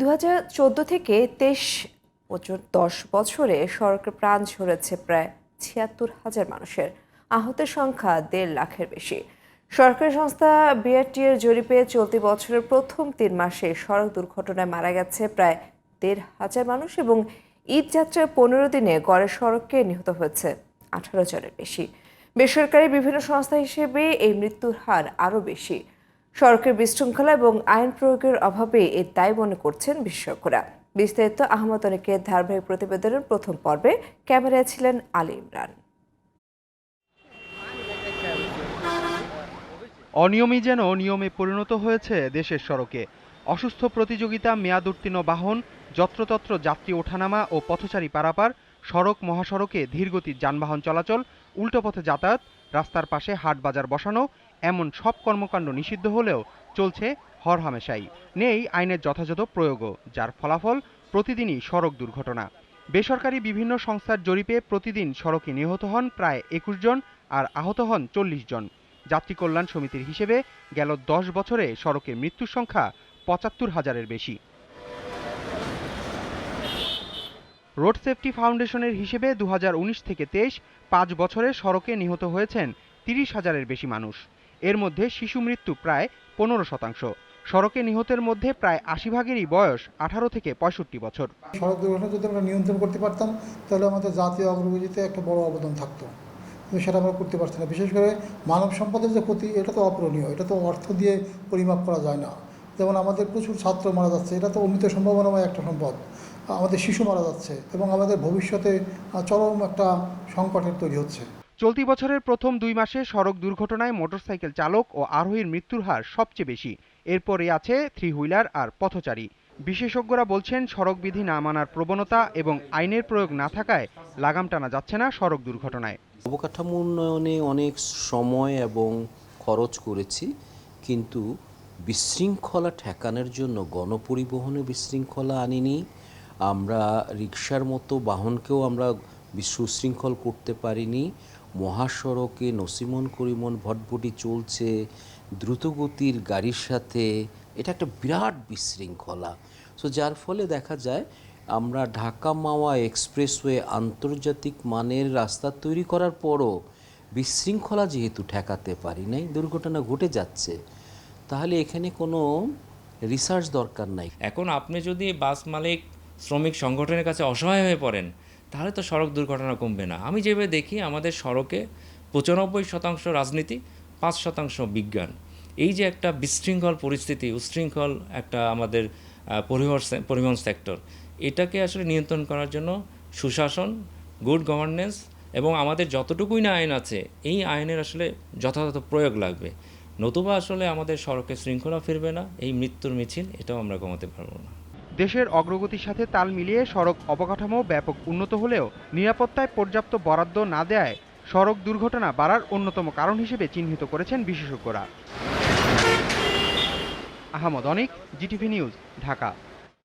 দু হাজার চোদ্দ থেকে তেইশ দশ বছরে সড়কের প্রাণ ঝরেছে প্রায় ছিয়াত্তর হাজার মানুষের। আহতের সংখ্যা দেড় লাখের বেশি। সরকারি সংস্থা বিআরটি এর জরিপে চলতি বছরের প্রথম তিন মাসে সড়ক দুর্ঘটনায় মারা গেছে প্রায় দেড় হাজার মানুষ এবং ঈদ যাত্রার পনেরো দিনে গড়ে সড়কে নিহত হয়েছে আঠারো জনের বেশি। বেসরকারি বিভিন্ন সংস্থা হিসেবে এই মৃত্যুর হার আরও বেশি। সড়কের বিশৃঙ্খলা এবং আইন প্রয়োগের অভাবে এর দায় মনে করছেন বিশেষজ্ঞরা। বিস্তারিত আহমদ অনেকের ধারাবাহিক প্রতিবেদনের প্রথম পর্বে ক্যামেরায় ছিলেন আলী ইমরান। অনিয়মই যেন নিয়মে পরিণত হয়েছে দেশের সড়কে। অসুস্থ প্রতিযোগিতা, মেয়াদ উত্তীর্ণ বাহন, যত্রতত্র যাত্রী ওঠানামা ও পথচারী পারাপার, সড়ক, মহাসড়কে ধীরগতির যানবাহন চলাচল উল্টো পথে যাতায়াত, রাস্তার পাশে হাট বাজার বসানো, এমন সব কর্মকাণ্ড নিষিদ্ধ হলেও চলছে হরহামেশাই। নেই আইনের যথাযথ প্রয়োগও, যার ফলাফল প্রতিদিনই সড়ক দুর্ঘটনা। বেসরকারি বিভিন্ন সংস্থার জরিপে প্রতিদিন সড়কে নিহত হন প্রায় একুশ জন আর আহত হন চল্লিশ জন। যাত্রী কল্যাণ সমিতির হিসেবে গেল দশ বছরে সড়কে মৃত্যুর সংখ্যা পঁচাত্তর হাজারের বেশি। রোড সেফটি ফাউন্ডেশনের হিসেবে দু হাজার উনিশ থেকে তেইশ পাঁচ বছরে সড়কে নিহত হয়েছেন তিরিশ হাজারের বেশি মানুষ। এর মধ্যে শিশু মৃত্যু প্রায় পনেরো শতাংশ। সড়কে নিহতের মধ্যে প্রায় আশি ভাগেরই বয়স আঠারো থেকে পঁয়ষট্টি বছর। সড়ক দুর্ঘটনা যদি আমরা নিয়ন্ত্রণ করতে পারতাম, তাহলে আমাদের জাতীয় অগ্রগতিতে একটা বড় অবদান থাকতো। কিন্তু সেটা আমরা করতে পারছি না। বিশেষ করে মানব সম্পদের যে ক্ষতি, এটা তো অপূরণীয়। এটা তো অর্থ দিয়ে পরিমাপ করা যায় না। যেমন আমাদের প্রচুর ছাত্র মারা যাচ্ছে এটা তো অমিত সম্ভাবনাময় একটা সম্পদ। আমাদের শিশু মারা যাচ্ছে এবং আমাদের ভবিষ্যতে চরম একটা সংকটের তৈরি হচ্ছে। চলতি বছরের প্রথম দুই মাসে সড়ক দুর্ঘটনায় মোটরসাইকেল চালক ও আরোহীর মৃত্যুর হার সবচেয়ে বেশি। এরপরে আছে থ্রি হুইলার আর পথচারী। বিশেষজ্ঞরা বলছেন সড়ক বিধি না মানার প্রবণতা এবং আইনের প্রয়োগ না থাকায় লাগাম টানা যাচ্ছে না সড়ক দুর্ঘটনায়। অবকাঠামো উন্নয়নে অনেক সময় এবং খরচ করেছি কিন্তু বিশৃঙ্খলা ঠেকানোর জন্য গণপরিবহনে বিশৃঙ্খলা আনিনি। আমরা রিক্সার মতো বাহনকেও আমরা সুশৃঙ্খল করতে পারিনি। মহাসড়কে নসিমন করিমন ভটভটি চলছে, দ্রুতগতির গাড়ির সাথে। এটা একটা বিরাট বিশৃঙ্খলা। সো যার ফলে দেখা যায়, আমরা ঢাকা মাওয়া এক্সপ্রেসওয়ে আন্তর্জাতিক মানের রাস্তা তৈরি করার পরও বিশৃঙ্খলা যেহেতু ঠেকাতে পারি নাই, দুর্ঘটনা ঘটে যাচ্ছে। তাহলে এখানে কোনো রিসার্চ দরকার নাই। এখন আপনি যদি বাস মালিক, শ্রমিক সংগঠনের কাছে অসহায় হয়ে পড়েন, তাহলে তো সড়ক দুর্ঘটনা কমবে না। আমি যেভাবে দেখি, আমাদের সড়কে পঁচানব্বই শতাংশ রাজনীতি, পাঁচ শতাংশ বিজ্ঞান। এই যে একটা বিশৃঙ্খল পরিস্থিতি, উশৃঙ্খল একটা আমাদের পরিবহন পরিবহন সেক্টর এটাকে আসলে নিয়ন্ত্রণ করার জন্য সুশাসন গুড গভর্নেন্স এবং আমাদের যতটুকুই না আইন আছে, এই আইনের আসলে যথাযথ প্রয়োগ লাগবে। নতুবা আসলে আমাদের সড়কে শৃঙ্খলা ফিরবে না, এই মৃত্যুর মিছিল, এটাও আমরা কমাতে পারব না। দেশের অগ্রগতির সাথে তাল মিলিয়ে সড়ক অবকাঠামো ব্যাপক উন্নত হলেও নিরাপত্তায় পর্যাপ্ত বরাদ্দ না দেয় সড়ক দুর্ঘটনা বাড়ার অন্যতম কারণ হিসেবে চিহ্নিত করেছেন বিশেষজ্ঞরা। Ahmad Anik, GTV news, Dhaka.